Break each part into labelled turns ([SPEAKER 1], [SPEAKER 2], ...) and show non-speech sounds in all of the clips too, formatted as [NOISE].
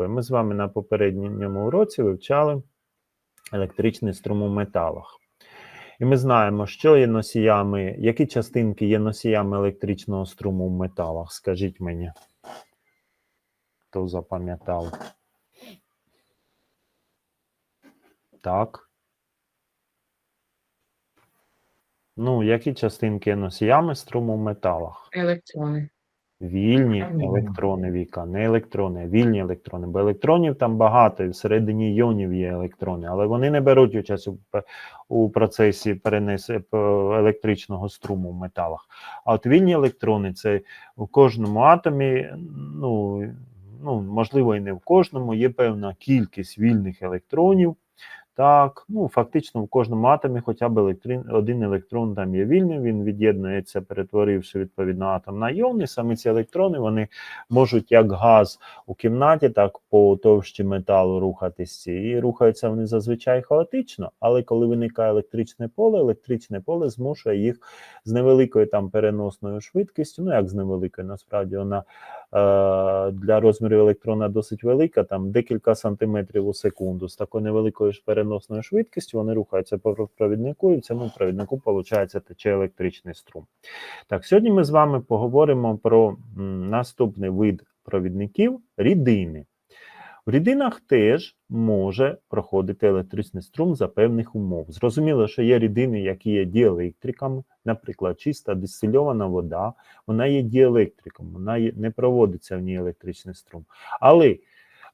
[SPEAKER 1] фізикою. Ми з вами на попередньому уроці вивчали електричний струм у металах. І ми знаємо, що є носіями, які частинки є носіями електричного струму в металах. Скажіть мені, хто запам'ятав? Так. Ну, які частинки є носіями струму в металах?
[SPEAKER 2] Електрони.
[SPEAKER 1] Вільні
[SPEAKER 2] Електрони.
[SPEAKER 1] Віка, не електрони, а вільні електрони. Бо електронів там багато, і всередині іонів є електрони, але вони не беруть участь у, у процесі перенес е, електричного струму в металах. А от вільні електрони це у кожному атомі, ну, ну можливо, і не в кожному, є певна кількість вільних електронів. Так, ну фактично в кожному атомі хоча б електрин, один електрон там є вільним, він від'єднується, перетворивши відповідно атом на іон, і саме ці електрони вони можуть як газ у кімнаті, так по товщі металу рухатися. І рухаються вони зазвичай хаотично, але коли виникає електричне поле, електричне поле змушує їх з невеликою там переносною швидкістю. Ну як з невеликою, насправді вона для розмірів електрона досить велика, там декілька сантиметрів у секунду. З такою невеликою ж переносною швидкістю вони рухаються по провіднику, і в цьому провіднику виходить тече електричний струм. Так, сьогодні ми з вами поговоримо про наступний вид провідників рідини. В рідинах теж може проходити електричний струм за певних умов. Зрозуміло, що є рідини, які є діелектриками, наприклад, чиста дистильована вода, вона є діелектриком, вона не проводиться в ній електричний струм. Але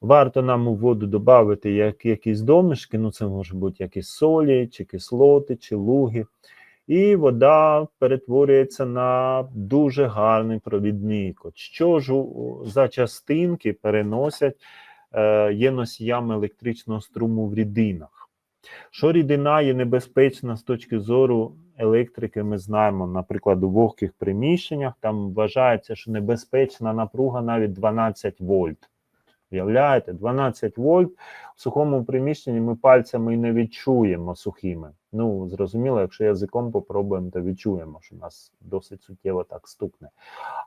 [SPEAKER 1] варто нам у воду додати як, якісь домішки, ну це може бути якісь солі, чи кислоти, чи луги. І вода перетворюється на дуже гарний провідник. От що ж за частинки переносять, є носіями електричного струму в рідинах? Що рідина є небезпечна з точки зору електрики, ми знаємо, наприклад, у вогких приміщеннях там вважається, що небезпечна напруга навіть 12 вольт. Уявляєте, 12 вольт в сухому приміщенні ми пальцями і не відчуємо сухими. Ну, зрозуміло, якщо язиком попробуємо, то відчуємо, що нас досить суттєво так стукне.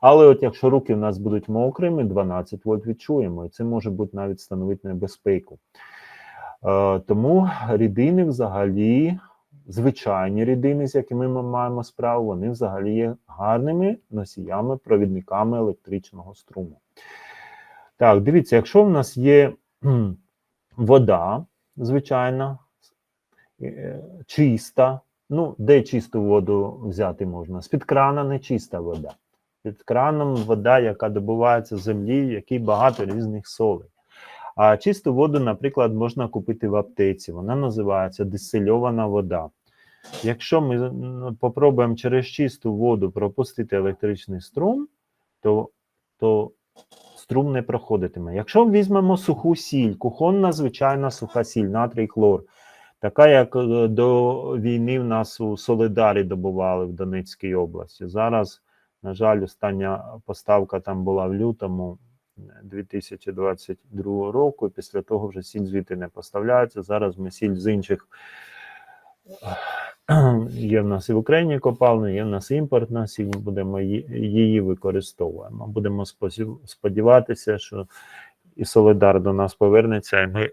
[SPEAKER 1] Але от якщо руки в нас будуть мокрими, 12 вольт відчуємо, і це може бути навіть становити небезпеку. Е, тому рідини взагалі, звичайні рідини, з якими ми маємо справу, вони взагалі є гарними носіями, провідниками електричного струму. Так, дивіться, якщо в нас є вода, звичайна, чиста, ну, де чисту воду взяти можна? З-під крана не чиста вода. Під краном вода, яка добувається з землі, в якій багато різних солей. А чисту воду, наприклад, можна купити в аптеці. Вона називається дистильована вода. Якщо ми м, попробуємо через чисту воду пропустити електричний струм, то, то струм не проходитиме. Якщо візьмемо суху сіль, кухонна звичайна суха сіль, натрій хлор, така як е, до війни в нас у Солидарі добували в Донецькій області. Зараз, на жаль, остання поставка там була в лютому 2022 року, і після того вже сіль звідти не поставляється. Зараз ми сіль з інших [CLEARS THROAT] є в нас і в Україні копални, є в нас імпортна сіль, будемо її використовуємо. Будемо сподіватися, що і Солидар до нас повернеться, і ми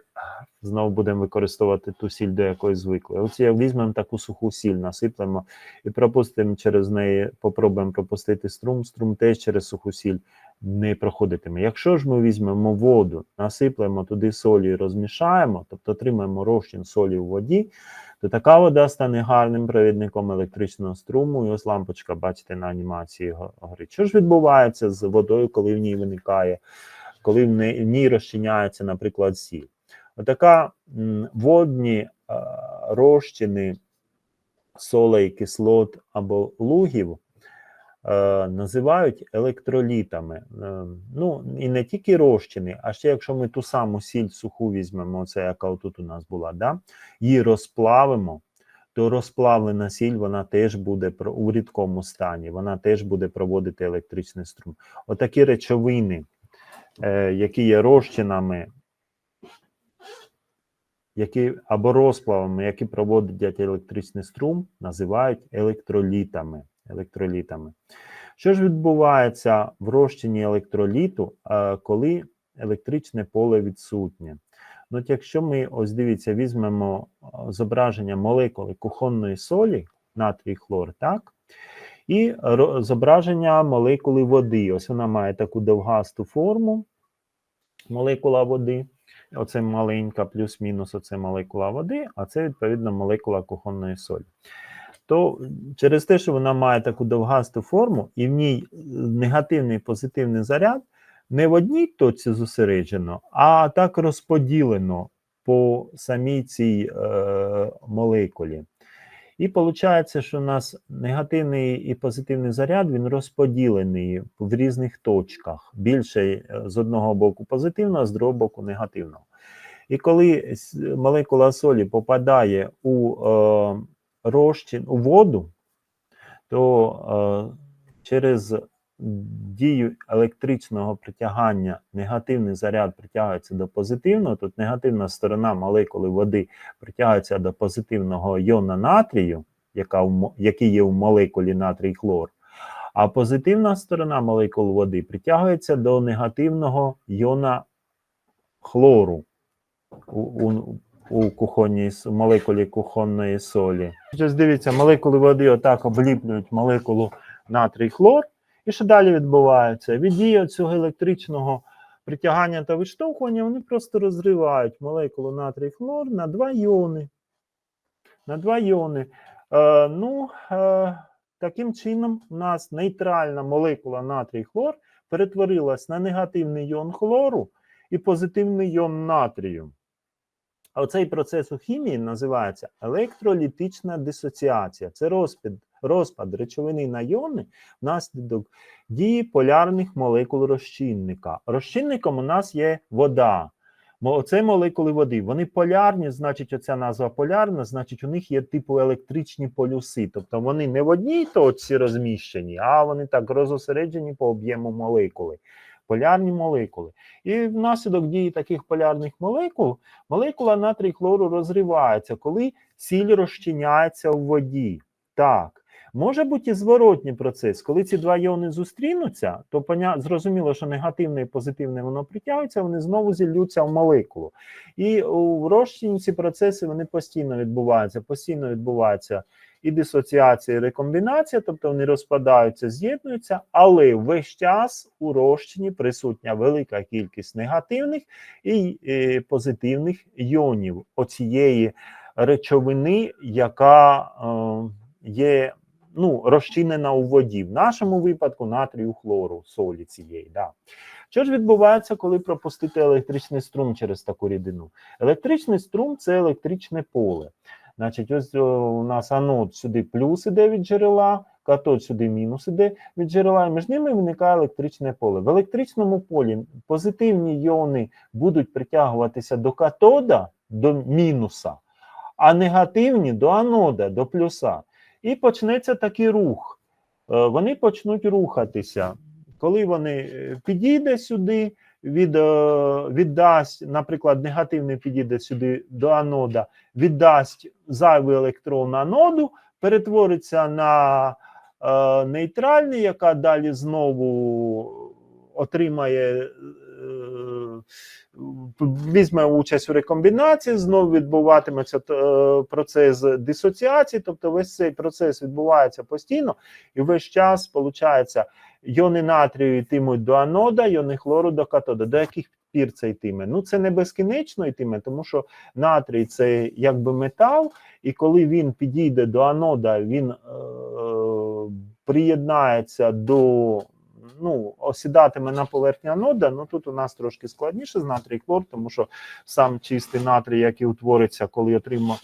[SPEAKER 1] знову будемо використовувати ту сіль, до якої звикли. Оці як візьмемо таку суху сіль, насиплемо і пропустимо через неї, попробуємо пропустити струм. Струм теж через суху сіль не проходитиме. Якщо ж ми візьмемо воду, насиплемо туди солі і розмішаємо, тобто отримаємо розчин солі у воді, то така вода стане гарним провідником електричного струму. І ось лампочка, бачите, на анімації горить. Що ж відбувається з водою, коли в ній виникає, коли в ній розчиняється, наприклад, сіль? Отака водні розчини солей, кислот або лугів е, називають електролітами. Е, ну, і не тільки розчини, а ще якщо ми ту саму сіль суху візьмемо, оце яка тут у нас була, да? її розплавимо, то розплавлена сіль вона теж буде у рідкому стані, вона теж буде проводити електричний струм. Отакі речовини, е, які є розчинами, які або розплавами, які проводять електричний струм, називають електролітами. електролітами. Що ж відбувається в розчині електроліту, е, коли електричне поле відсутнє. Ну, якщо ми, ось дивіться, візьмемо зображення молекули кухонної солі, натрій хлор, так? І зображення молекули води. Ось вона має таку довгасту форму, молекула води. Оце маленька, плюс-мінус, оце молекула води, а це відповідно молекула кухонної солі. То через те, що вона має таку довгасту форму, і в ній негативний і позитивний заряд не в одній точці зосереджено, а так розподілено по самій цій е, молекулі. І виходить, що у нас негативний і позитивний заряд він розподілений в різних точках. Більше е, з одного боку позитивного, з другого боку негативного. І коли молекула солі попадає у е, розчин, у воду, то е, через дію електричного притягання негативний заряд притягується до позитивного. Тут негативна сторона молекули води притягується до позитивного йона натрію, яка який є в молекулі натрій хлор. А позитивна сторона молекул води притягується до негативного йона хлору у, у, у кухонній молекулі кухонної солі. Дивіться, молекули води отак обліплюють молекулу натрій хлор. І що далі відбувається? Від дії цього електричного притягання та відштовхування вони просто розривають молекулу натрій хлор на два іони. На два іони. Е, ну, е, таким чином, у нас нейтральна молекула натрій хлор перетворилась на негативний іон хлору і позитивний іон натрію. А оцей процес у хімії називається електролітична дисоціація. Це розпад, розпад речовини на іони внаслідок дії полярних молекул розчинника. Розчинником у нас є вода. Мо- Це молекули води. Вони полярні, значить, оця назва полярна, значить, у них є типу електричні полюси. Тобто вони не в одній точці розміщені, а вони так розосереджені по об'єму молекули. Полярні молекули. І внаслідок дії таких полярних молекул молекула натрій хлору розривається, коли сіль розчиняється в воді. Так. Може бути і зворотній процес. Коли ці два іони зустрінуться, то зрозуміло, що негативне і позитивне воно притягується, вони знову зіллються в молекулу. І у розчині ці процеси вони постійно відбуваються. Постійно відбувається і дисоціація, і рекомбінація, тобто вони розпадаються, з'єднуються, але весь час у розчині присутня велика кількість негативних і позитивних іонів оцієї речовини, яка е, є ну, розчинена у воді. В нашому випадку натрію хлору, солі цієї. Да. Що ж відбувається, коли пропустити електричний струм через таку рідину? Електричний струм це електричне поле. Значить, ось у нас анод сюди плюс іде від джерела, катод сюди мінус іде від джерела, і між ними виникає електричне поле. В електричному полі позитивні іони будуть притягуватися до катода, до мінуса, а негативні до анода, до плюса. І почнеться такий рух. Е, Вони почнуть рухатися. Коли вони е, підійде сюди, від, е, віддасть, наприклад, негативний підійде сюди до анода, віддасть зайвий електрон аноду, перетвориться на е, нейтральний, яка далі знову отримає, е, візьме участь у рекомбінації, знову відбуватиметься е, процес дисоціації, тобто весь цей процес відбувається постійно, і весь час, виходить, йони натрію йтимуть до анода, йони хлору до катода. До яких пір це йтиме? Ну це не безкінечно йтиме, тому що натрій це якби метал, і коли він підійде до анода, він е, приєднається до. Ну, осідатиме на поверхні анода, ну тут у нас трошки складніше з натрій хлор, тому що сам чистий натрій, який утвориться, коли отримає,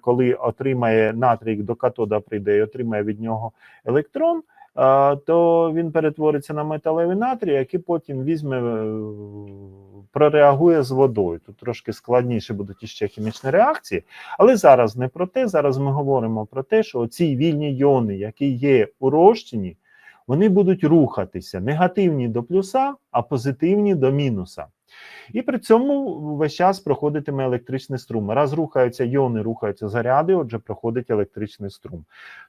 [SPEAKER 1] коли отримає натрій до катода, прийде і отримає від нього електрон, то він перетвориться на металевий натрій, який потім візьме, е, прореагує з водою. Тут трошки складніше будуть іще хімічні реакції. Але зараз не про те. Зараз ми говоримо про те, що ці вільні йони, які є у розчині, вони будуть рухатися негативні до плюса, а позитивні до мінуса. І при цьому весь час проходитиме електричний струм. Раз рухаються йони, рухаються заряди, отже, проходить електричний струм.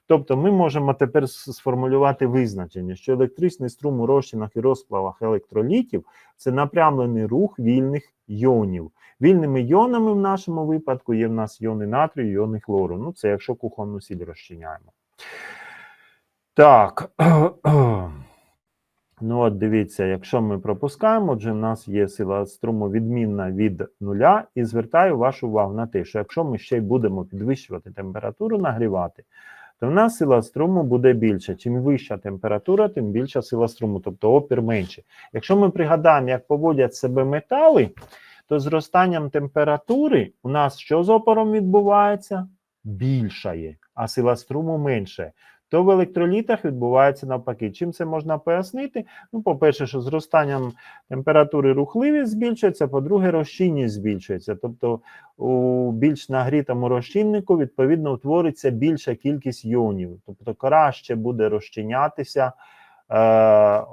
[SPEAKER 1] Тобто ми можемо тепер сформулювати визначення, що електричний струм у розчинах і розплавах електролітів це напрямлений рух вільних йонів. Вільними йонами в нашому випадку є в нас йони натрію, йони хлору. Ну, це якщо кухонну сіль розчиняємо. Так. [CLEARS THROAT] Ну, от дивіться, якщо ми пропускаємо, отже, в нас є сила струму відмінна від нуля, і звертаю вашу увагу на те, що якщо ми ще й будемо підвищувати температуру, нагрівати, то в нас сила струму буде більша. Чим вища температура, тим більша сила струму, тобто опір менше. Якщо ми пригадаємо, як поводять себе метали, то зростанням температури у нас що з опором відбувається? Більшає, а сила струму менше. То в електролітах відбувається навпаки. Чим це можна пояснити? Ну, по-перше, що зростанням температури рухливість збільшується, по-друге, розчинність збільшується. Тобто у більш нагрітому розчиннику, відповідно, утвориться більша кількість йонів. Тобто краще буде розчинятися е,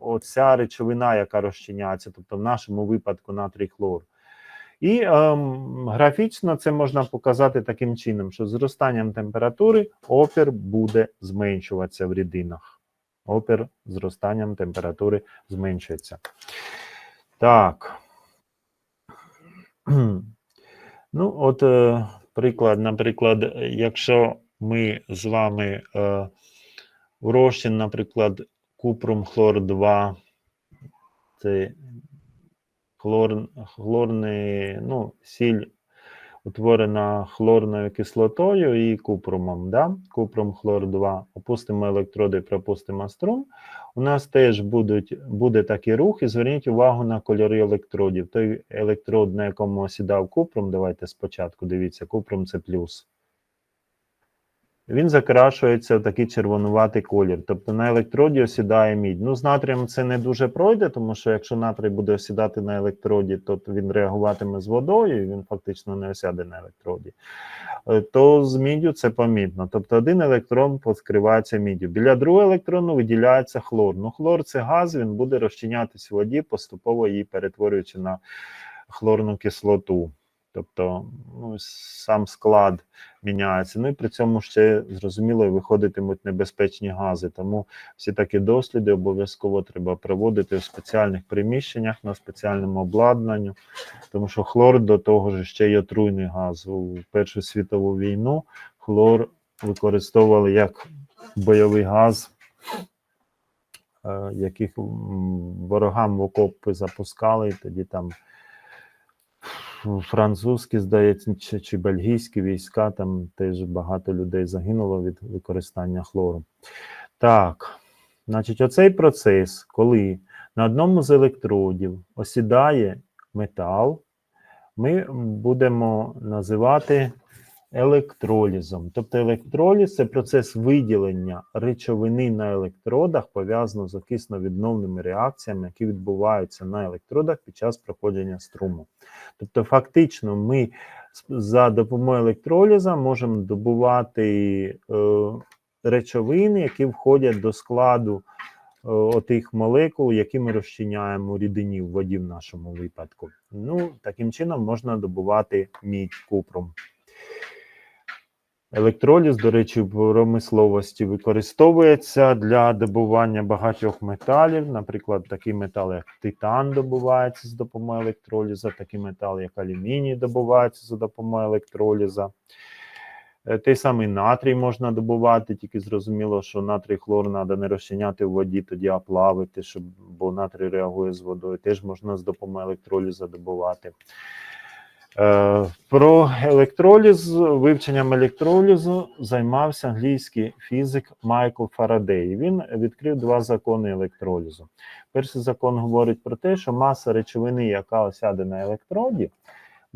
[SPEAKER 1] оця речовина, яка розчиняється, тобто в нашому випадку натрій хлор. І ем, графічно це можна показати таким чином, що зростанням температури опір буде зменшуватися в рідинах. Опір з зростанням температури зменшується. Так. Ну, от, е, приклад, наприклад, якщо ми з вами е, у розчин, наприклад, купрум хлор 2, це хлор, хлорний, ну, сіль утворена хлорною кислотою і купрумом, да? купром хлор 2. Опустимо електроди, пропустимо струм. У нас теж будуть, буде такий рух, і зверніть увагу на кольори електродів. Той електрод, на якому осідав купром, давайте спочатку дивіться, купром це плюс. Він закрашується в такий червонуватий колір. Тобто на електроді осідає мідь. Ну, з натрієм це не дуже пройде, тому що якщо натрій буде осідати на електроді, то він реагуватиме з водою, і він фактично не осяде на електроді. Е, То з міддю це помітно. Тобто один електрон покривається міддю. Біля другого електрону виділяється хлор. Ну, хлор це газ, він буде розчинятись в воді, поступово її перетворюючи на хлорну кислоту. Тобто ну, сам склад міняється. Ну і при цьому ще зрозуміло виходитимуть небезпечні гази. Тому всі такі досліди обов'язково треба проводити в спеціальних приміщеннях на спеціальному обладнанні, тому що хлор до того ж ще й отруйний газ. У Першу світову війну хлор використовували як бойовий газ. е, Яких ворогам в окопи запускали, і тоді там французькі, здається, чи, чи бельгійські війська, там теж багато людей загинуло від використання хлору. Так, значить, оцей процес, коли на одному з електродів осідає метал, ми будемо називати електролізом. Тобто електроліз це процес виділення речовини на електродах, пов'язано з окисно-відновними реакціями, які відбуваються на електродах під час проходження струму. Тобто, фактично, ми за допомогою електроліза можемо добувати е, речовини, які входять до складу е, отих молекул, які ми розчиняємо у рідині в воді в нашому випадку. Ну, таким чином можна добувати мідь купром. Електроліз, до речі, в промисловості використовується для добування багатьох металів. Наприклад, такий метал, як титан, добувається з допомогою електроліза, такий метал, як алюміній, добувається за допомогою електроліза. Е, Той самий натрій можна добувати, тільки зрозуміло, що натрій хлор треба не розчиняти в воді, тоді а плавити, щоб, бо натрій реагує з водою. Теж можна з допомогою електроліза добувати. Про електроліз, вивченням електролізу займався англійський фізик Майкл Фарадей. Він відкрив два закони електролізу. Перший закон говорить про те, що маса речовини, яка осяде на електроді,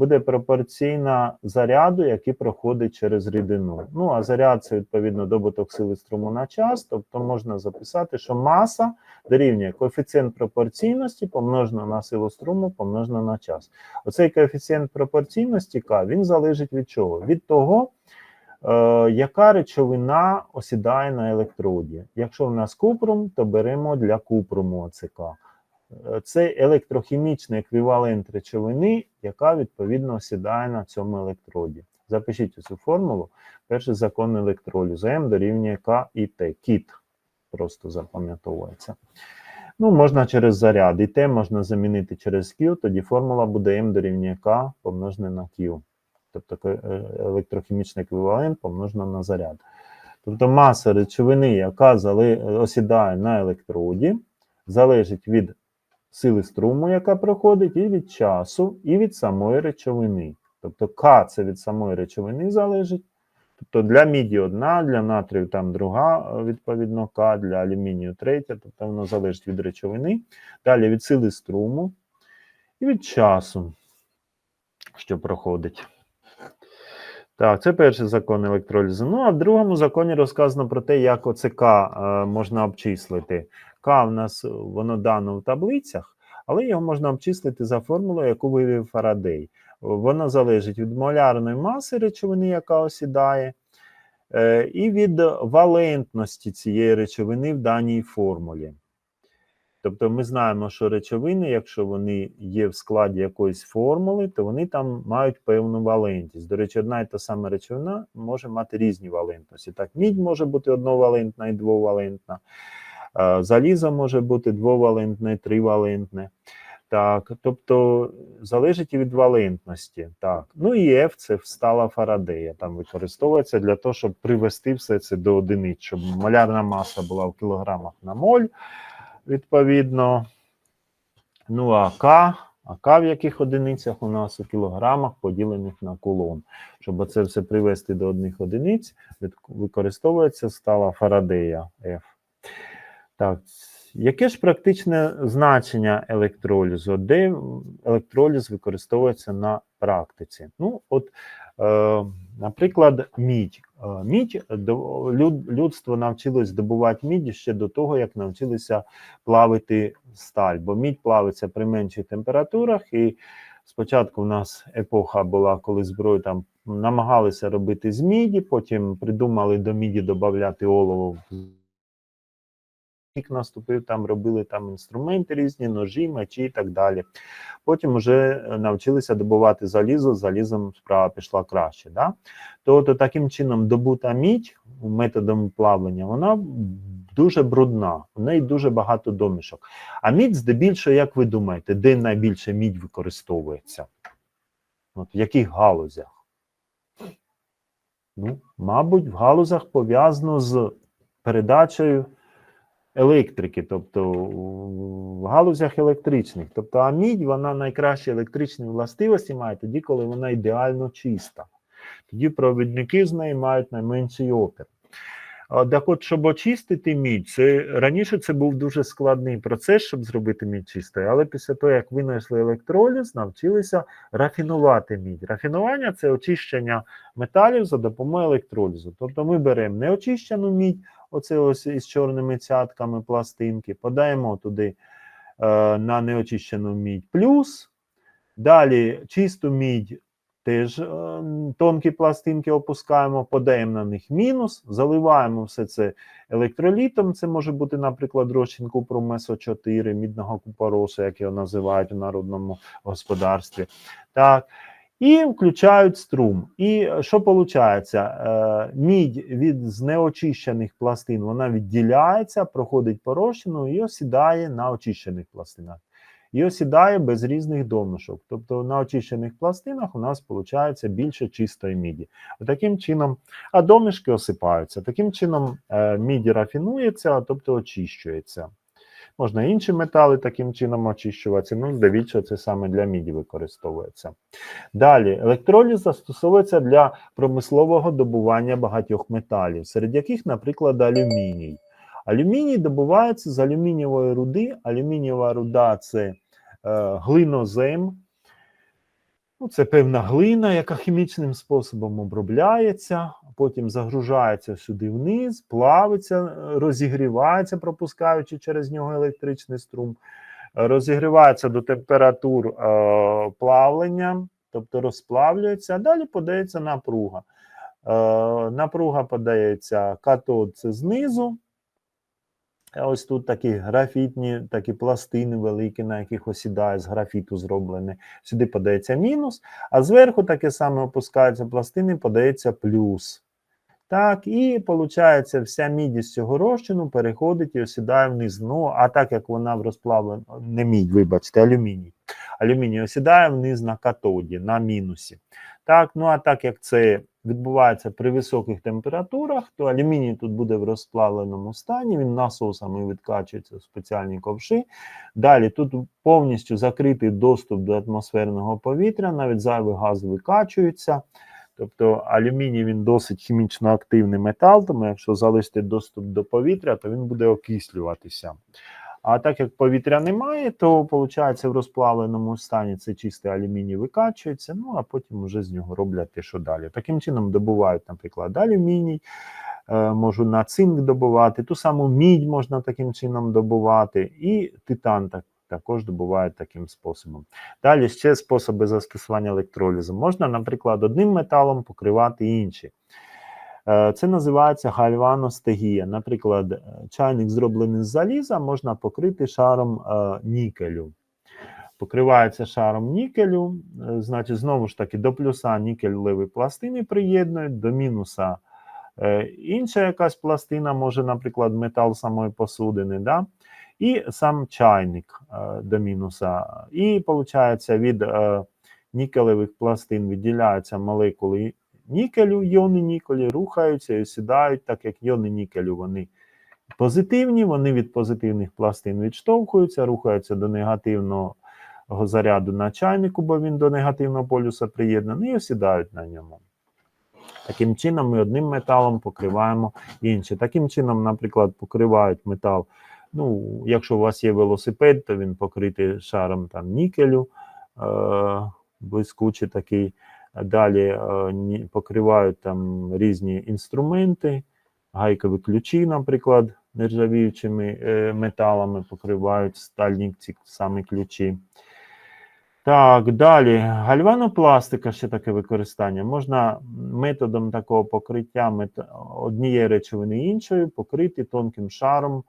[SPEAKER 1] буде пропорційна заряду, який проходить через рідину. Ну а заряд це відповідно добуток сили струму на час. Тобто можна записати, що маса дорівнює коефіцієнт пропорційності помножено на силу струму помножено на час. Оцей коефіцієнт пропорційності К він залежить від чого? Від того, е, яка речовина осідає на електроді. Якщо в нас купрум, то беремо для купруму ОЦК. Це електрохімічний еквівалент речовини, яка відповідно осідає на цьому електроді. Запишіть цю формулу. Перший закон електролізу М дорівнює К і Т. Кіт просто запам'ятовується. Ну, можна через заряд. І Т можна замінити через Q, тоді формула буде М дорівнює К помножене на Q. Тобто е, електрохімічний еквівалент помножено на заряд. Тобто маса речовини, яка осідає на електроді, залежить від сили струму, яка проходить, і від часу, і від самої речовини. Тобто К це від самої речовини залежить. Тобто для міді одна, для натрію там друга, е, відповідно, К, для алюмінію третя, тобто воно залежить від речовини. Далі від сили струму і від часу, що проходить. Так, це перший закон електролізу. Ну, а в другому законі розказано про те, як оце К е, можна обчислити. К в нас е, воно дано в таблицях, але його можна обчислити за формулою, яку вивів Фарадей. Воно залежить від молярної маси речовини, яка осідає, е, і від валентності цієї речовини в даній формулі. Тобто ми знаємо, що речовини, якщо вони є в складі якоїсь формули, то вони там мають певну валентність. До речі, одна і та сама речовина може мати різні валентності. Так, мідь може бути одновалентна і двовалентна, залізо може бути двовалентне, тривалентне. Так, тобто залежить від валентності. Так. Ну і F це встала Фарадея. Там використовується для того, щоб привести все це до одиниць, щоб малярна маса була в кілограмах на моль, відповідно. Ну, а К, а К в яких одиницях у нас у кілограмах поділених на кулон. Щоб це все привести до одних одиниць, використовується стала Фарадея F. Так, яке ж практичне значення електролізу? Де електроліз використовується на практиці? Ну, от, е, наприклад, мідь. Е, Мідь люд- людство навчилось добувати мідь ще до того, як навчилися плавити сталь, бо мідь плавиться при менших температурах. І спочатку в нас епоха була, коли зброю там намагалися робити з міді, потім придумали до міді додати олово рік наступив, там робили там інструменти різні, ножі, мечі і так далі. Потім вже навчилися добувати залізо, залізом справа пішла краще. Да? То, то таким чином добута мідь методом плавлення, вона дуже брудна, в неї дуже багато домішок. А мідь, здебільшого, як ви думаєте, де найбільше мідь використовується? От в яких галузях? Ну, мабуть, в галузях пов'язано з передачею електрики, тобто в галузях електричних. Тобто мідь, вона найкращі електричні властивості має тоді, коли вона ідеально чиста. Тоді провідники з неї мають найменший опір. Так от, щоб очистити мідь, це раніше це був дуже складний процес, щоб зробити мідь чистою, але після того, як винайшли електроліз, навчилися рафінувати мідь. Рафінування це очищення металів за допомогою електролізу. Тобто ми беремо неочищену мідь, оце ось із чорними цятками пластинки, подаємо туди е, на неочищену мідь плюс. Далі чисту мідь теж е, тонкі пластинки опускаємо, подаємо на них мінус, заливаємо все це електролітом. Це може бути, наприклад, розчин купру месо 4 мідного купоросу, як його називають у народному господарстві. Так. І включають струм. І е, що виходить? Мідь від неочищених пластин вона відділяється, проходить по розчину і осідає на очищених пластинах. І осідає без різних домішок. Тобто на очищених пластинах у нас виходить більше чистої міді. Таким чином, а домішки осипаються. Таким чином, е, міді рафінується, тобто очищується. Можна інші метали таким чином очищуватися, Ну, здебільшого, це саме для міді використовується. Далі, електроліз застосовується для промислового добування багатьох металів, серед яких, наприклад, алюміній. Алюміній добувається з алюмінієвої руди. Алюмінієва руда це е, глинозем. Ну, це певна глина, яка хімічним способом обробляється, потім загружається сюди вниз, плавиться, розігрівається, пропускаючи через нього електричний струм, розігрівається до температур е, плавлення, тобто розплавлюється, а далі подається напруга. Е, напруга подається катод це знизу, А ось тут такі графітні, такі пластини великі, на яких осідає з графіту зроблені. Сюди подається мінус, а зверху таке саме опускаються пластини, подається плюс. Так, і виходить, вся з цього розчину переходить і осідає вниз. Ну, а так як вона в розплавлен... не мідь, вибачте, алюміній. Алюміній осідає вниз на катоді, на мінусі. Так, ну а так як це відбувається при високих температурах, то алюміній тут буде в розплавленому стані, він насосами відкачується в спеціальні ковши. Далі тут повністю закритий доступ до атмосферного повітря, навіть зайвий газ викачується. Тобто алюміній він досить хімічно активний метал, тому якщо залишити доступ до повітря, то він буде окислюватися. А так як повітря немає, то виходить в розплавленому стані це чистий алюміній викачується, ну а потім вже з нього роблять те, що далі. Таким чином добувають, наприклад, алюміній, е, можу на цинк добувати, ту саму мідь можна таким чином добувати, і титан так, також добувають таким способом. Далі ще способи застосування електролізу. Можна, наприклад, одним металом покривати інші. Е, Це називається гальваностегія. Наприклад, е, чайник зроблений з заліза, можна покрити шаром е, нікелю. Покривається шаром нікелю, значить, знову ж таки, до плюса нікелеві пластини приєднують, до мінуса інша якась пластина, може, наприклад, метал самої посудини, да? і сам чайник до мінуса. І виходить, від нікелевих пластин відділяються молекули нікелю, йони нікелю рухаються і сідають, так як йони нікелю вони позитивні, вони від позитивних пластин відштовхуються, рухаються до негативного заряду на чайнику, бо він до негативного полюса приєднаний, і осідають на ньому. Таким чином, ми одним металом покриваємо інші. Таким чином, наприклад, покривають метал. Ну, якщо у вас є велосипед, то він покритий шаром там нікелю, е- блискучий такий. Далі е, покривають там різні інструменти, гайкові ключі, наприклад, нержавіючими е, металами покривають стальні ці самі ключі. Так, далі. Гальванопластика ще таке використання. Можна методом такого покриття однієї речовини іншою покрити тонким шаром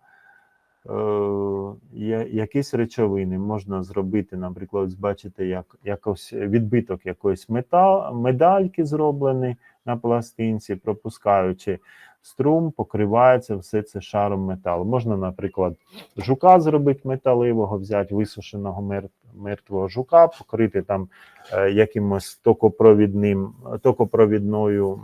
[SPEAKER 1] якісь речовини. Можна зробити, наприклад, бачите, як якось відбиток якоїсь метал, медальки зроблений на пластинці, пропускаючи струм, покривається все це шаром металу. Можна, наприклад, жука зробити металевого, взяти висушеного мер- мертвого жука, покрити там е, якимось токопровідним, токопровідною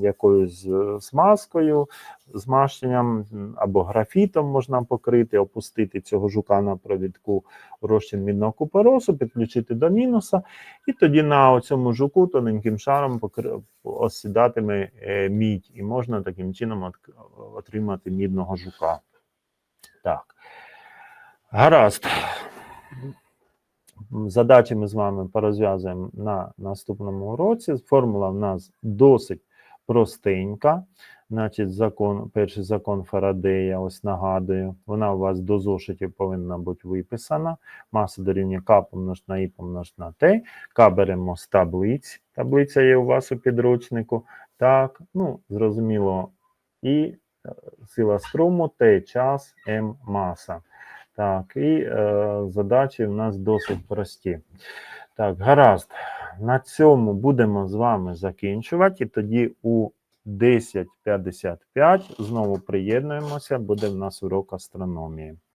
[SPEAKER 1] якоюсь е, смазкою, змащенням або графітом можна покрити, опустити цього жука на провідку розчин мідного куперозу, підключити до мінуса, і тоді на цьому жуку тоненьким шаром покри- осідатиме е, мідь, і можна таким чином отримати мідного жука. Так. Гаразд. Задачі ми з вами порозв'язуємо на наступному уроці. Формула в нас досить простенька. Значить, закон, перший закон Фарадея, ось нагадую, вона у вас до зошитів повинна бути виписана. Маса дорівнює К помножити на І помножити на Т. К беремо з таблиць. Таблиця є у вас у підручнику. Так, ну, зрозуміло, І е, сила струму, Т час, М маса. Так, і е, задачі в нас досить прості. Так, гаразд. На цьому будемо з вами закінчувати. І тоді у 10.55 знову приєднуємося, буде в нас урок астрономії.